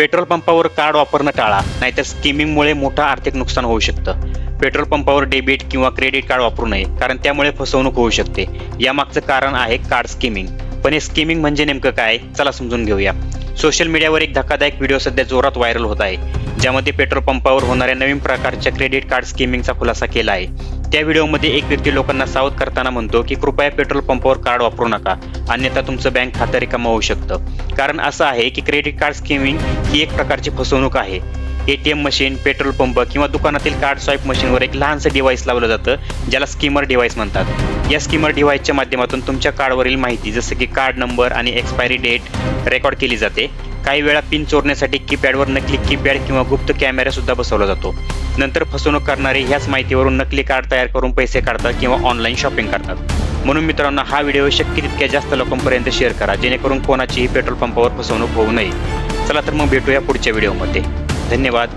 Petrol पंपावर card वापरणं टाळा नाहीतर स्किमिंगमुळे मोठं आर्थिक नुकसान होऊ शकतं. पेट्रोल पंपावर डेबिट किंवा क्रेडिट कार्ड वापरू नये कारण त्यामुळे फसवणूक होऊ शकते. यामागचं कारण आहे कार्ड स्किमिंग पण हे स्किमिंग म्हणजे नेमकं काय? चला समजून घेऊया. सोशल मीडियावर एक धक्कादायक व्हिडिओ सध्या जोरात व्हायरल होत आहे ज्यामध्ये पेट्रोल पंपावर होणाऱ्या नवीन प्रकारच्या क्रेडिट कार्ड स्किमिंगचा खुलासा केला आहे. त्या व्हिडिओमध्ये एक व्यक्ती लोकांना सावध करताना म्हणतो की कृपया पेट्रोल पंपावर कार्ड वापरू नका अन्यथा तुमचं बँक खातं रिकामं होऊ शकतं. कारण असं आहे की क्रेडिट कार्ड स्किमिंग ही एक प्रकारची फसवणूक आहे. एटीएम मशीन पेट्रोल पंप किंवा दुकानातील कार्ड स्वाईप मशीनवर एक लहानसं डिव्हाइस लावलं जातं ज्याला स्कीमर डिव्हाइस म्हणतात. या स्कीमर डिव्हाइसच्या माध्यमातून तुमच्या कार्डवरील माहिती जसं की कार्ड नंबर आणि एक्सपायरी डेट रेकॉर्ड केली जाते. काही वेळा पिन चोरण्यासाठी कीपॅडवर नकली कीपॅड किंवा गुप्त कॅमेरा सुद्धा बसवला जातो. नंतर फसवणूक करणारे ह्याच माहितीवरून नकली कार्ड तयार करून पैसे काढतात किंवा ऑनलाईन शॉपिंग करतात. म्हणून मित्रांनो हा व्हिडिओ शक्य तितक्या जास्त लोकांपर्यंत शेअर करा जेणेकरून कोणाचीही पेट्रोल पंपावर फसवणूक होऊ नये. चला तर मग भेटूया पुढच्या व्हिडिओमध्ये धन्यवाद.